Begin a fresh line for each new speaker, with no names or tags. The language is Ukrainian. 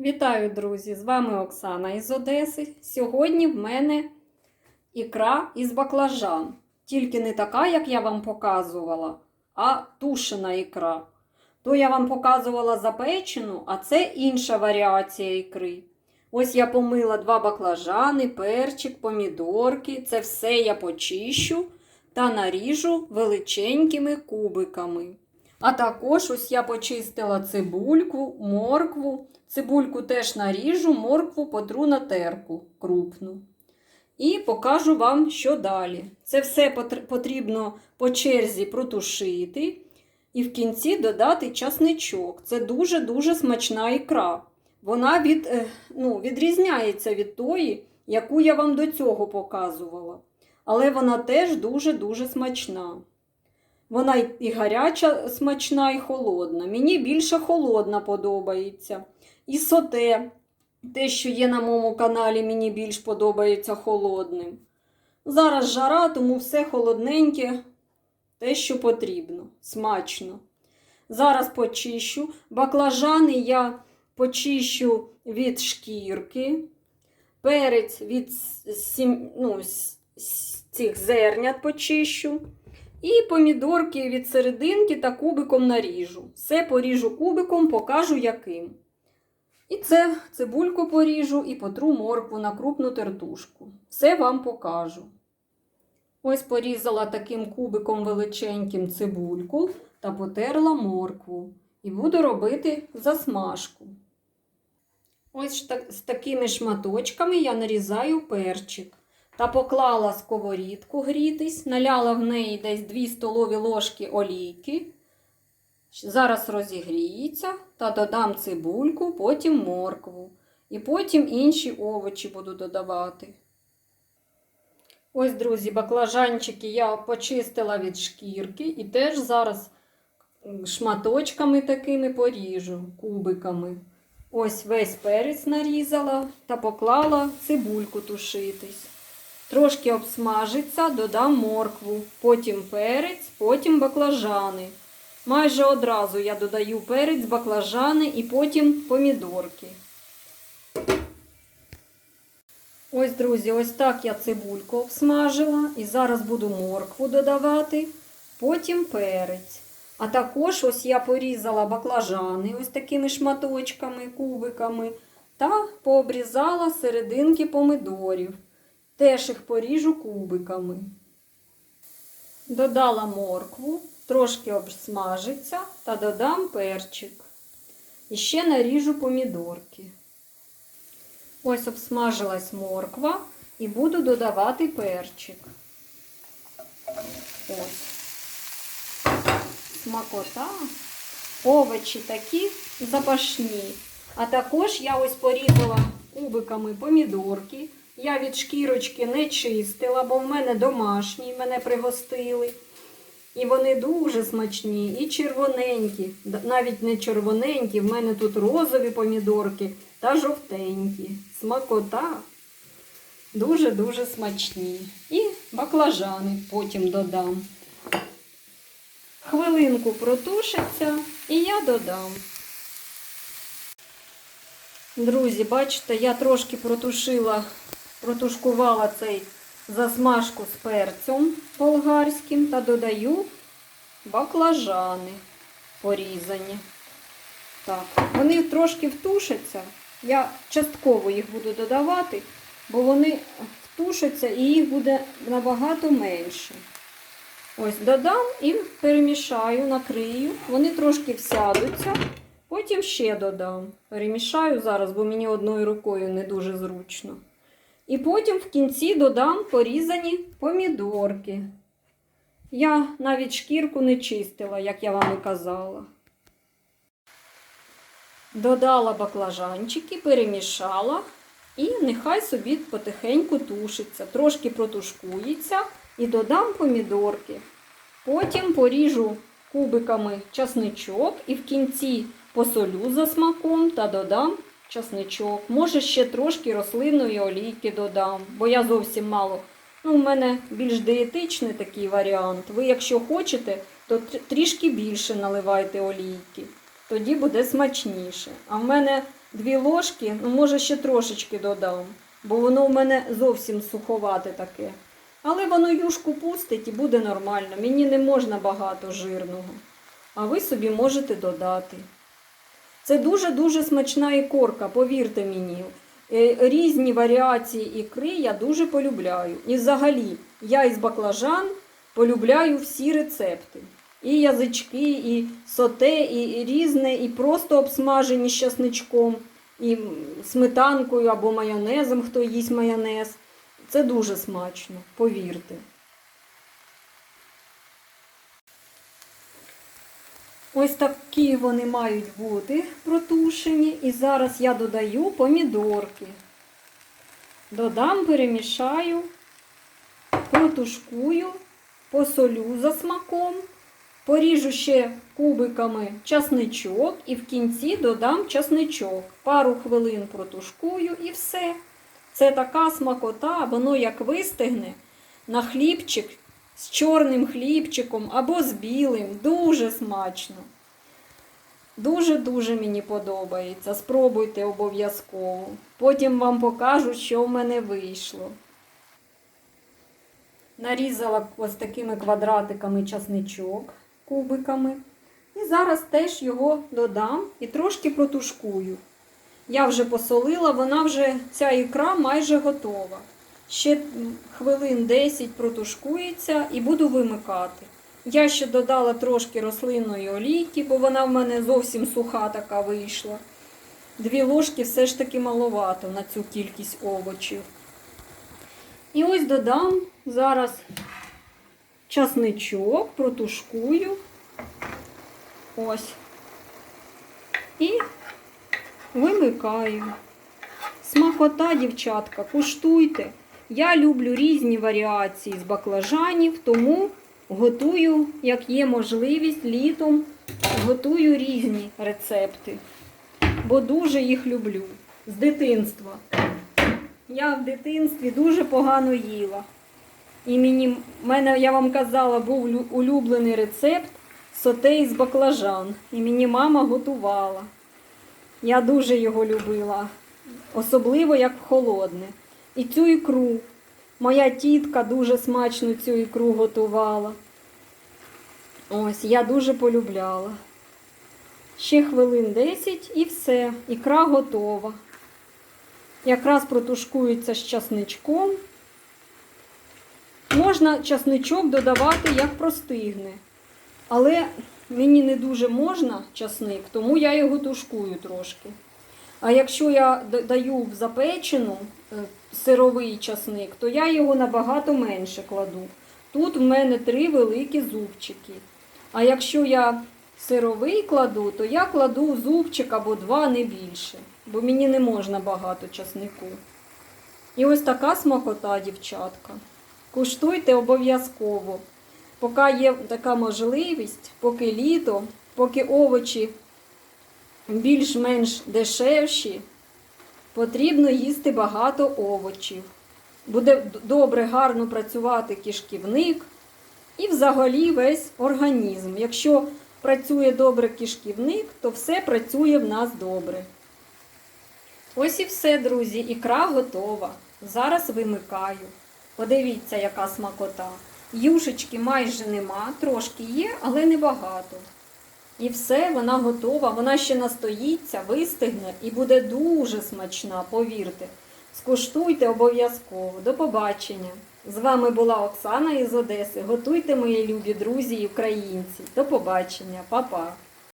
Вітаю, друзі! З вами Оксана із Одеси. Сьогодні в мене ікра із баклажан. Тільки не така, як я вам показувала, а тушена ікра. То я вам показувала запечену, а це інша варіація ікри. Ось я помила два баклажани, перчик, помідорки. Це все я почищу та наріжу величенькими кубиками. А також ось я почистила цибульку, моркву. Цибульку теж наріжу, моркву потру на терку крупну. І покажу вам, що далі. Це все потрібно по черзі протушити. І в кінці додати часничок. Це дуже-дуже смачна ікра. Вона від, е, ну, відрізняється від тої, яку я вам до цього показувала. Але вона теж дуже-дуже смачна. Вона і гаряча смачна, і холодна. Мені більше холодна подобається. І соте, те, що є на моєму каналі, мені більш подобається холодним. Зараз жара, тому все холодненьке, те, що потрібно, смачно. Зараз почищу. Баклажани я почищу від шкірки, перець від сім, ну, цих зернят почищу. І помідорки від серединки та кубиком наріжу. Все поріжу кубиком, покажу яким. І це цибульку поріжу і потру моркву на крупну тертушку. Все вам покажу. Ось порізала таким кубиком величеньким цибульку та потерла моркву. І буду робити засмажку. Ось з такими шматочками я нарізаю перчик. Та поклала сковорідку грітись, наляла в неї десь 2 столові ложки олійки. Зараз розігріється та додам цибульку, потім моркву. І потім інші овочі буду додавати. Ось, друзі, баклажанчики я почистила від шкірки і теж зараз шматочками такими поріжу, кубиками. Ось весь перець нарізала та поклала цибульку тушитись. Трошки обсмажиться, додам моркву, потім перець, потім баклажани. Майже одразу я додаю перець, баклажани і потім помідорки. Ось, друзі, ось так я цибульку обсмажила і зараз буду моркву додавати, потім перець. А також ось я порізала баклажани ось такими шматочками, кубиками та пообрізала серединки помидорів. Теж їх поріжу кубиками. Додала моркву, трошки обсмажиться та додам перчик. І ще наріжу помідорки. Ось обсмажилась морква і буду додавати перчик. Ось. Смакота. Овочі такі запашні. А також я ось порізала кубиками помідорки. Я від шкірочки не чистила, бо в мене домашні, мене пригостили. І вони дуже смачні і червоненькі. Навіть не червоненькі, в мене тут розові помідорки та жовтенькі. Смакота. Дуже-дуже смачні. І баклажани потім додам. Хвилинку протушиться і я додам. Друзі, бачите, я трошки протушила, протушкувала цей засмажку з перцем болгарським та додаю баклажани порізані. Так, вони трошки втушаться. Я частково їх буду додавати, бо вони втушаться і їх буде набагато менше. Ось додам і перемішаю, накрию. Вони трошки всядуться. Потім ще додам. Перемішаю зараз, бо мені одною рукою не дуже зручно. І потім в кінці додам порізані помідорки. Я навіть шкірку не чистила, як я вам і казала. Додала баклажанчики, перемішала і нехай собі потихеньку тушиться. Трошки протушкується і додам помідорки. Потім поріжу кубиками часничок і в кінці посолю за смаком та додам часничок. Може, ще трошки рослинної олійки додам, бо я зовсім мало. Ну, у мене більш дієтичний такий варіант. Ви, якщо хочете, то трішки більше наливайте олійки. Тоді буде смачніше. А в мене дві ложки, ну може ще трошечки додам, бо воно в мене зовсім суховате таке. Але воно юшку пустить і буде нормально. Мені не можна багато жирного. А ви собі можете додати. Це дуже-дуже смачна ікорка, повірте мені. Е, Різні варіації ікри я дуже полюбляю. І взагалі, я із баклажан полюбляю всі рецепти. І язички, і соте, і різне, і просто обсмажені з часничком, і сметанкою або майонезом, хто їсть майонез. Це дуже смачно, повірте. Ось такі вони мають бути протушені. І зараз я додаю помідорки. Додам, перемішаю, протушкую, посолю за смаком, поріжу ще кубиками часничок і в кінці додам часничок. Пару хвилин протушкую і все. Це така смакота, воно як вистигне на хлібчик з чорним хлібчиком або з білим. Дуже смачно. Дуже-дуже мені подобається. Спробуйте обов'язково. Потім вам покажу, що в мене вийшло. Нарізала ось такими квадратиками часничок кубиками. І зараз теж його додам і трошки протушкую. Я вже посолила, вона вже, ця ікра майже готова. Ще хвилин 10 протушкується і буду вимикати. Я ще додала трошки рослинної олійки, бо вона в мене зовсім суха така вийшла. Дві ложки все ж таки маловато на цю кількість овочів. І ось додам зараз часничок, протушкую. Ось. І вимикаю. Смакота, дівчатка, куштуйте. Я люблю різні варіації з баклажанів, тому готую, як є можливість, літом готую різні рецепти, бо дуже їх люблю з дитинства. Я в дитинстві дуже погано їла. І мені, мене, я вам казала, був улюблений рецепт соте із баклажан. І мені мама готувала. Я дуже його любила, особливо як холодне. І цю ікру. Моя тітка дуже смачно цю ікру готувала. Ось, я дуже полюбляла. Ще хвилин 10 і все. Ікра готова. Якраз протушкується з часничком. Можна часничок додавати як простигне. Але мені не дуже можна часник, тому я його тушкую трошки. А якщо я даю в запечену е, сировий часник, то я його набагато менше кладу. Тут в мене три великі зубчики. А якщо я сировий кладу, то я кладу зубчик або два, не більше. Бо мені не можна багато часнику. І ось така смакота, дівчатка. Куштуйте обов'язково. Поки є така можливість, поки літо, поки овочі більш-менш дешевші, потрібно їсти багато овочів. Буде добре, гарно працювати кишківник і взагалі весь організм. Якщо працює добре кишківник, то все працює в нас добре. Ось і все, друзі, ікра готова. Зараз вимикаю. Подивіться, яка смакота. Юшечки майже нема, трошки є, але небагато. І все, вона готова, вона ще настоїться, вистигне і буде дуже смачна, повірте. Скуштуйте обов'язково. До побачення. З вами була Оксана із Одеси. Готуйте, мої любі друзі і українці. До побачення, Па-па.